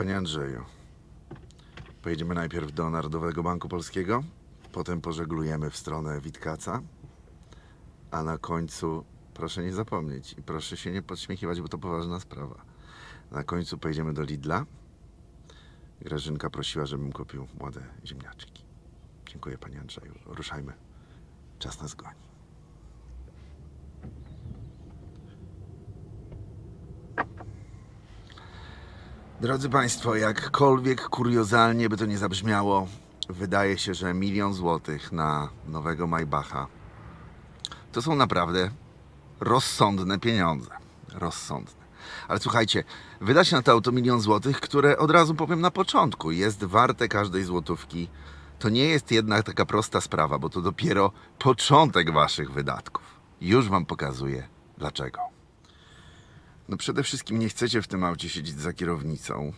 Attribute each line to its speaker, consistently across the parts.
Speaker 1: Panie Andrzeju, pojedziemy najpierw do Narodowego Banku Polskiego, potem pożeglujemy w stronę Witkaca, a na końcu, proszę nie zapomnieć i proszę się nie podśmiechiwać, bo to poważna sprawa. Na końcu pojedziemy do Lidla. Grażynka prosiła, żebym kupił młode ziemniaczki. Dziękuję Panie Andrzeju. Ruszajmy. Czas nas goni. Drodzy Państwo, jakkolwiek kuriozalnie by to nie zabrzmiało, wydaje się, że milion złotych na nowego Maybacha to są naprawdę rozsądne pieniądze. Rozsądne. Ale słuchajcie, wyda się na to auto milion złotych, które od razu powiem na początku, jest warte każdej złotówki. To nie jest jednak taka prosta sprawa, bo to dopiero początek Waszych wydatków. Już Wam pokazuję dlaczego. No przede wszystkim nie chcecie w tym aucie siedzieć za kierownicą.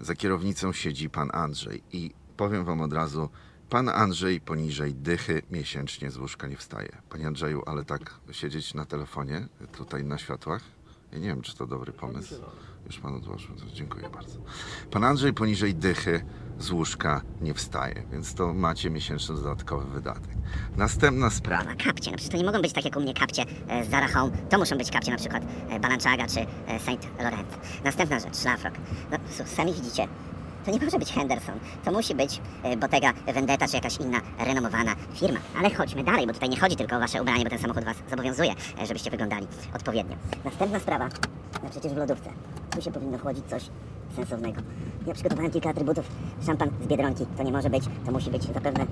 Speaker 1: Za kierownicą siedzi pan Andrzej i powiem wam od razu, pan Andrzej poniżej dychy miesięcznie z łóżka nie wstaje. Panie Andrzeju, ale tak siedzieć na telefonie, tutaj na światłach? Ja nie wiem, czy to dobry pomysł. Już pan odłożył, dziękuję bardzo. Pan Andrzej poniżej dychy z łóżka nie wstaje, więc to macie miesięczny dodatkowy wydatek. Następna sprawa.
Speaker 2: Prawa kapcie, no przecież to nie mogą być tak jak u mnie kapcie e, z Zara Home. To muszą być kapcie na przykład e, czy e, Saint Laurent. Następna rzecz, szlafrok. No s- sami widzicie, to nie może być Henderson. To musi być e, Bottega Vendetta czy jakaś inna renomowana firma. Ale chodźmy dalej, bo tutaj nie chodzi tylko o wasze ubranie, bo ten samochód was zobowiązuje, żebyście wyglądali odpowiednio. Następna sprawa, no przecież w lodówce. Tu się powinno chłodzić coś sensownego. Ja przygotowałem kilka atrybutów. Szampan z Biedronki to nie może być, to musi być zapewne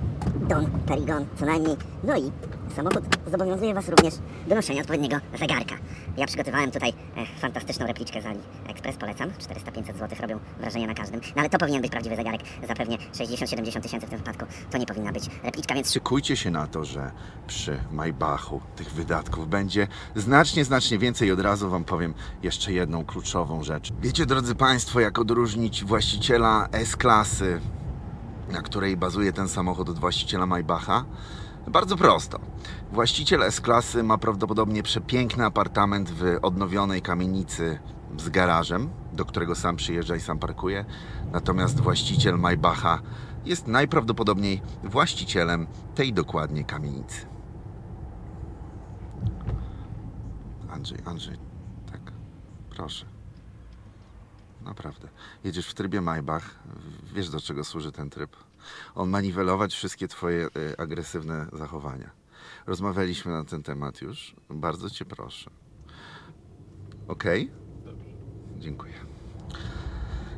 Speaker 2: Don Perigon co najmniej. No i samochód zobowiązuje Was również do noszenia odpowiedniego zegarka. Ja przygotowałem tutaj e, fantastyczną repliczkę z Ali Express, polecam. 400-500 zł robią wrażenie na każdym. No ale to powinien być prawdziwy zegarek. Zapewnie 60-70 tysięcy w tym wypadku. To nie powinna być repliczka, więc
Speaker 1: Szykujcie się na to, że przy Maybachu tych wydatków będzie znacznie, znacznie więcej. Od razu Wam powiem jeszcze jedną kluczową rzecz. Wiecie, drodzy Państwo, jak odróżnić właściciela S-klasy, na której bazuje ten samochód od właściciela Maybacha? Bardzo prosto. Właściciel S-klasy ma prawdopodobnie przepiękny apartament w odnowionej kamienicy z garażem, do którego sam przyjeżdża i sam parkuje. Natomiast właściciel Maybacha jest najprawdopodobniej właścicielem tej dokładnie kamienicy. Andrzej, Andrzej, tak, proszę. Naprawdę. Jedziesz w trybie Maybach, wiesz do czego służy ten tryb. On ma niwelować wszystkie twoje y, agresywne zachowania. Rozmawialiśmy na ten temat już. Bardzo cię proszę. Okej? Dziękuję.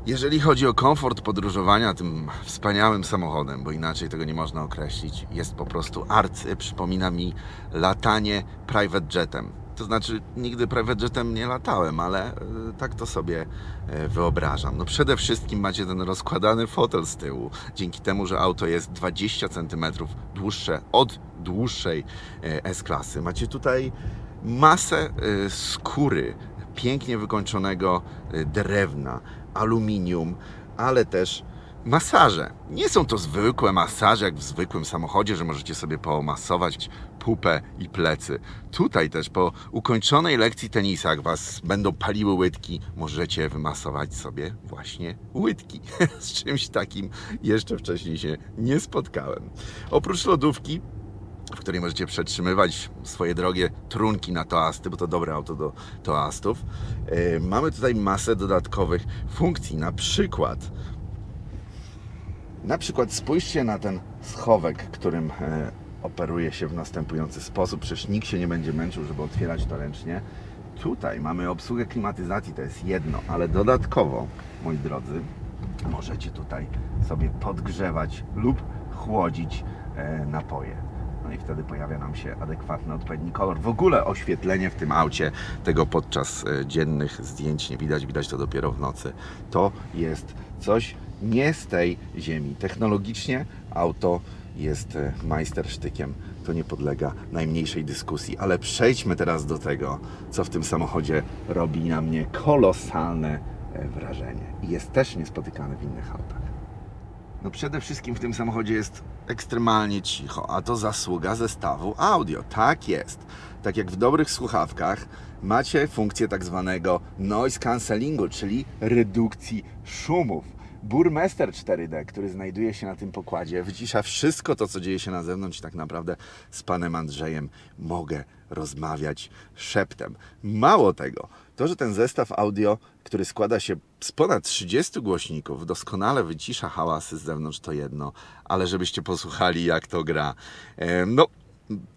Speaker 1: Jeżeli chodzi o komfort podróżowania tym wspaniałym samochodem, bo inaczej tego nie można określić, jest po prostu arcy. Przypomina mi latanie private jetem. To znaczy, nigdy private jetem nie latałem, ale e, tak to sobie e, wyobrażam. No przede wszystkim macie ten rozkładany fotel z tyłu, dzięki temu, że auto jest 20 cm dłuższe od dłuższej e, S-klasy. Macie tutaj masę skóry, pięknie wykończonego drewna, aluminium, ale też masaże. Nie są to zwykłe masaże, jak w zwykłym samochodzie, że możecie sobie pomasować pupę i plecy. Tutaj też po ukończonej lekcji tenisa, jak Was będą paliły łydki, możecie wymasować sobie właśnie łydki. Z czymś takim jeszcze wcześniej się nie spotkałem. Oprócz lodówki w której możecie przetrzymywać swoje drogie trunki na toasty, bo to dobre auto do toastów. Yy, Mamy tutaj masę dodatkowych funkcji, na przykład na przykład spójrzcie na ten schowek, którym e, operuje się w następujący sposób. Przecież nikt się nie będzie męczył, żeby otwierać to ręcznie. Tutaj mamy obsługę klimatyzacji, to jest jedno, ale dodatkowo, moi drodzy, możecie tutaj sobie podgrzewać lub chłodzić e, napoje. No i wtedy pojawia nam się adekwatny, odpowiedni kolor. W ogóle oświetlenie w tym aucie, tego podczas e, dziennych zdjęć nie widać, widać to dopiero w nocy. To jest coś nie z tej ziemi. Technologicznie auto jest e, majstersztykiem. To nie podlega najmniejszej dyskusji. Ale przejdźmy teraz do tego, co w tym samochodzie robi na mnie kolosalne e, wrażenie. I jest też niespotykane w innych autach. No przede wszystkim w tym samochodzie jest ekstremalnie cicho, a to zasługa zestawu audio. Tak jest. Tak jak w dobrych słuchawkach macie funkcję tak zwanego noise cancellingu, czyli redukcji szumów. Burmester 4D, który znajduje się na tym pokładzie, wycisza wszystko to, co dzieje się na zewnątrz. Tak naprawdę z panem Andrzejem mogę rozmawiać szeptem. Mało tego, to, że ten zestaw audio, który składa się z ponad 30 głośników, doskonale wycisza hałasy z zewnątrz, to jedno, ale żebyście posłuchali, jak to gra. Em, No,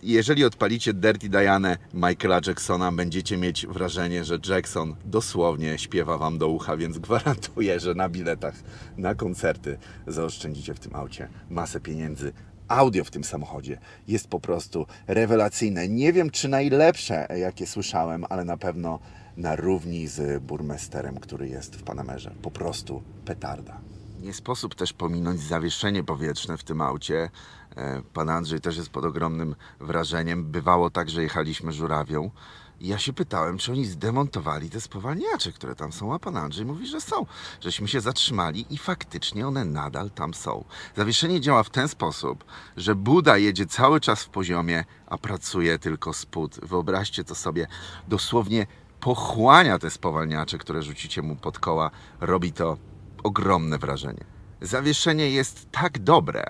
Speaker 1: jeżeli odpalicie Dirty Diane Michaela Jacksona, będziecie mieć wrażenie, że Jackson dosłownie śpiewa wam do ucha, więc gwarantuję, że na biletach na koncerty zaoszczędzicie w tym aucie masę pieniędzy. Audio w tym samochodzie jest po prostu rewelacyjne. Nie wiem, czy najlepsze, jakie słyszałem, ale na pewno na równi z Burmesterem, który jest w Panamerze. Po prostu petarda. Nie sposób też pominąć zawieszenie powietrzne w tym aucie. E, Pan Andrzej też jest pod ogromnym wrażeniem. Bywało tak, że jechaliśmy żurawią. I ja się pytałem, czy oni zdemontowali te spowalniacze, które tam są, a pan Andrzej mówi, że są. Żeśmy się zatrzymali i faktycznie one nadal tam są. Zawieszenie działa w ten sposób, że Buda jedzie cały czas w poziomie, a pracuje tylko spód. Wyobraźcie to sobie, dosłownie pochłania te spowalniacze, które rzucicie mu pod koła. Robi to ogromne wrażenie. Zawieszenie jest tak dobre,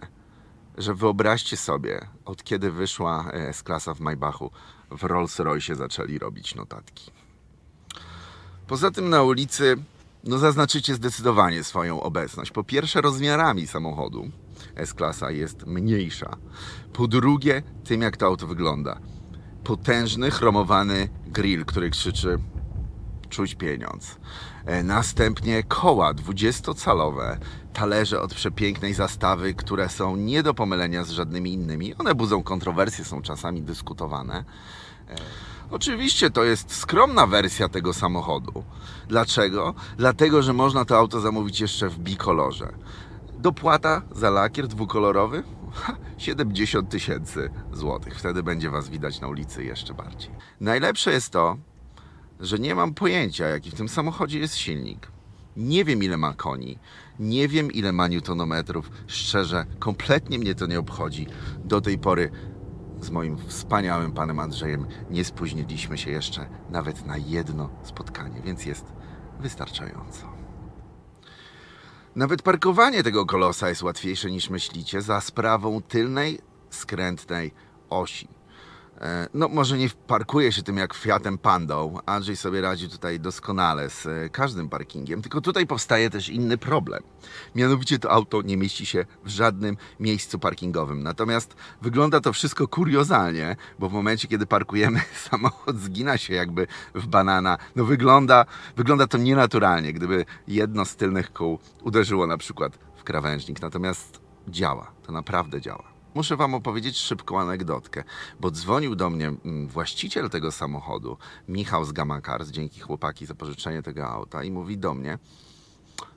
Speaker 1: że wyobraźcie sobie, od kiedy wyszła e, S-klasa w Maybachu, w Rolls-Royce zaczęli robić notatki. Poza tym na ulicy no zaznaczycie zdecydowanie swoją obecność. Po pierwsze rozmiarami samochodu S-klasa jest mniejsza. Po drugie tym jak to auto wygląda. Potężny chromowany grill, który krzyczy czuć pieniądz. E, Następnie koła 20-calowe, talerze od przepięknej zastawy, które są nie do pomylenia z żadnymi innymi. One budzą kontrowersje, są czasami dyskutowane. E, Oczywiście to jest skromna wersja tego samochodu. Dlaczego? Dlatego, że można to auto zamówić jeszcze w bikolorze. Dopłata za lakier dwukolorowy? Ha, 70 tysięcy złotych. Wtedy będzie Was widać na ulicy jeszcze bardziej. Najlepsze jest to, że nie mam pojęcia, jaki w tym samochodzie jest silnik. Nie wiem, ile ma koni, nie wiem, ile ma newtonometrów. Szczerze, kompletnie mnie to nie obchodzi. Do tej pory z moim wspaniałym panem Andrzejem nie spóźniliśmy się jeszcze nawet na jedno spotkanie, więc jest wystarczająco. Nawet parkowanie tego kolosa jest łatwiejsze niż myślicie za sprawą tylnej, skrętnej osi. E, No, może nie parkuje się tym jak Fiatem Pandą. Andrzej sobie radzi tutaj doskonale z e, każdym parkingiem, tylko tutaj powstaje też inny problem. Mianowicie to auto nie mieści się w żadnym miejscu parkingowym. Natomiast wygląda to wszystko kuriozalnie, bo w momencie, kiedy parkujemy, samochód zgina się jakby w banana. No wygląda, wygląda to nienaturalnie, gdyby jedno z tylnych kół uderzyło na przykład w krawężnik. Natomiast działa, to naprawdę działa. Muszę Wam opowiedzieć szybką anegdotkę, bo dzwonił do mnie mm, właściciel tego samochodu, Michał z Gamma Cars, dzięki chłopaki za pożyczenie tego auta i mówi do mnie,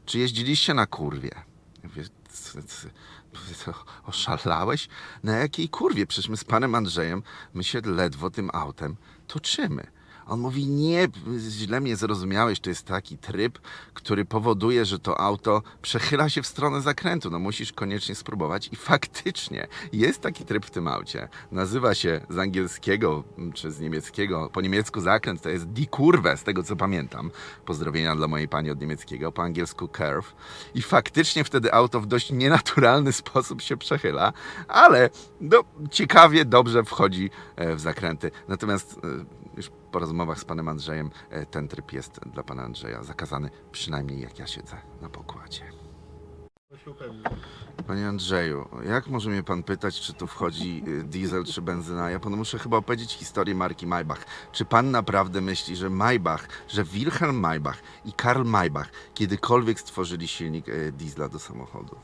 Speaker 1: czy jeździliście na kurwie? Ja oszalałeś? Na jakiej kurwie? Przecież my z panem Andrzejem, my się ledwo tym autem toczymy. On mówi, nie, źle mnie zrozumiałeś, to jest taki tryb, który powoduje, że to auto przechyla się w stronę zakrętu. No musisz koniecznie spróbować i faktycznie jest taki tryb w tym aucie. Nazywa się z angielskiego mm, czy z niemieckiego, po niemiecku zakręt to jest die Kurve, z tego co pamiętam. Pozdrowienia dla mojej pani od niemieckiego, po angielsku curve. I faktycznie wtedy auto w dość nienaturalny sposób się przechyla, ale no, ciekawie, dobrze wchodzi e, w zakręty. Natomiast e, już po rozmowach z panem Andrzejem e, ten tryb jest dla pana Andrzeja zakazany, przynajmniej jak ja siedzę na pokładzie. Panie Andrzeju, jak może mnie pan pytać, czy tu wchodzi y, diesel czy benzyna? Ja panu muszę chyba opowiedzieć historię marki Maybach. Czy pan naprawdę myśli, że Maybach, że Wilhelm Maybach i Karl Maybach kiedykolwiek stworzyli silnik y, diesla do samochodu?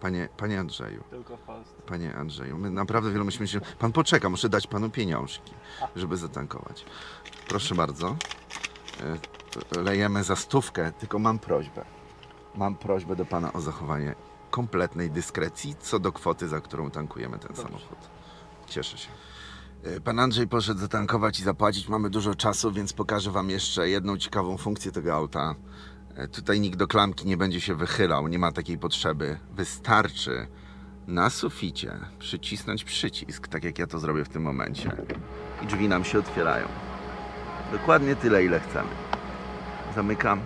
Speaker 1: Panie, panie Andrzeju,
Speaker 3: Tylko Polsce.
Speaker 1: panie Andrzeju, my naprawdę wiele musimy się... Pan poczeka, muszę dać panu pieniążki, żeby zatankować. Proszę bardzo. Y, Lejemy za stówkę, tylko mam prośbę. Mam prośbę do pana o zachowanie kompletnej dyskrecji co do kwoty, za którą tankujemy ten samochód. Cieszę się. E, Pan Andrzej poszedł zatankować i zapłacić. Mamy dużo czasu, więc pokażę Wam jeszcze jedną ciekawą funkcję tego auta. E, Tutaj nikt do klamki nie będzie się wychylał, nie ma takiej potrzeby. Wystarczy na suficie przycisnąć przycisk, tak jak ja to zrobię w tym momencie. I drzwi nam się otwierają. Dokładnie tyle, ile chcemy. Zamykam.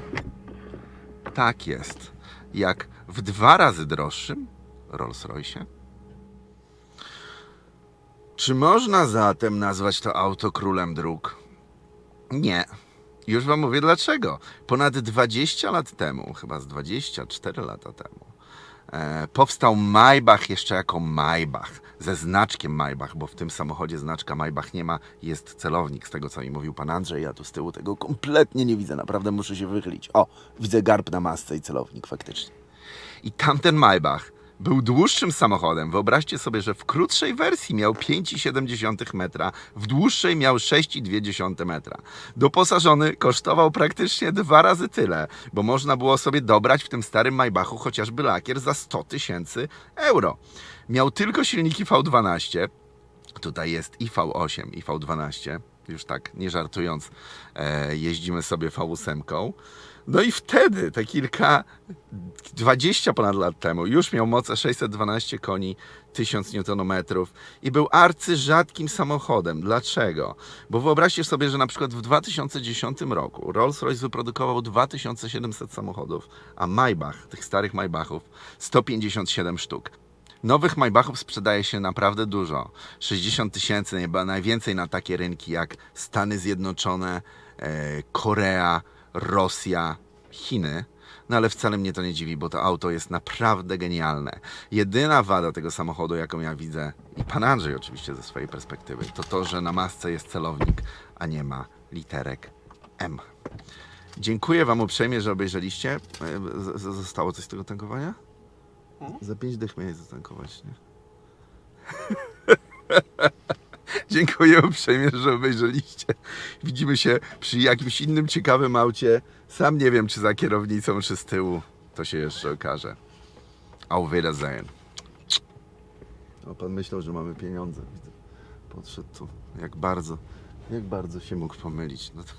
Speaker 1: Tak jest, jak W dwa razy droższym Rolls Royce? Czy można zatem nazwać to auto królem dróg? Nie. Już wam mówię dlaczego. Ponad 20 lat temu, chyba z 24 lata temu, e, powstał Maybach jeszcze jako Maybach, ze znaczkiem Maybach, bo w tym samochodzie znaczka Maybach nie ma, jest celownik, z tego co mi mówił pan Andrzej, ja tu z tyłu tego kompletnie nie widzę, naprawdę muszę się wychylić. O, widzę garb na masce i celownik faktycznie. I tamten Maybach był dłuższym samochodem. Wyobraźcie sobie, że w krótszej wersji miał 5,7 metra, w dłuższej miał 6,2 metra. Doposażony kosztował praktycznie dwa razy tyle, bo można było sobie dobrać w tym starym Maybachu chociażby lakier za 100 tysięcy euro. Miał tylko silniki V12, Tutaj jest i V8, i V12. Już tak, nie żartując, e, jeździmy sobie V8. No i wtedy, te kilka, 20 ponad lat temu, już miał moce 612 koni, 1000 Nm i był arcyrzadkim samochodem. Dlaczego? Bo wyobraźcie sobie, że na przykład w 2010 roku Rolls-Royce wyprodukował 2700 samochodów, a Maybach, tych starych Maybachów, 157 sztuk. Nowych Maybachów sprzedaje się naprawdę dużo. 60 tysięcy, chyba najwięcej na takie rynki jak Stany Zjednoczone, e, Korea, Rosja, Chiny. No ale wcale mnie to nie dziwi, bo to auto jest naprawdę genialne. Jedyna wada tego samochodu, jaką ja widzę, i pan Andrzej oczywiście ze swojej perspektywy, to to, że na masce jest celownik, a nie ma literek M. Dziękuję Wam uprzejmie, że obejrzeliście. E, Zostało coś z tego tankowania? Za pięć dych miałeś zatankować, nie? Dziękuję uprzejmie, że obejrzeliście. Widzimy się przy jakimś innym ciekawym aucie. Sam nie wiem, czy za kierownicą, czy z tyłu. To się jeszcze okaże. Auf Wiedersehen. O, pan myślał, że mamy pieniądze. Widzę. Podszedł tu. Jak bardzo, jak bardzo się mógł pomylić. No to...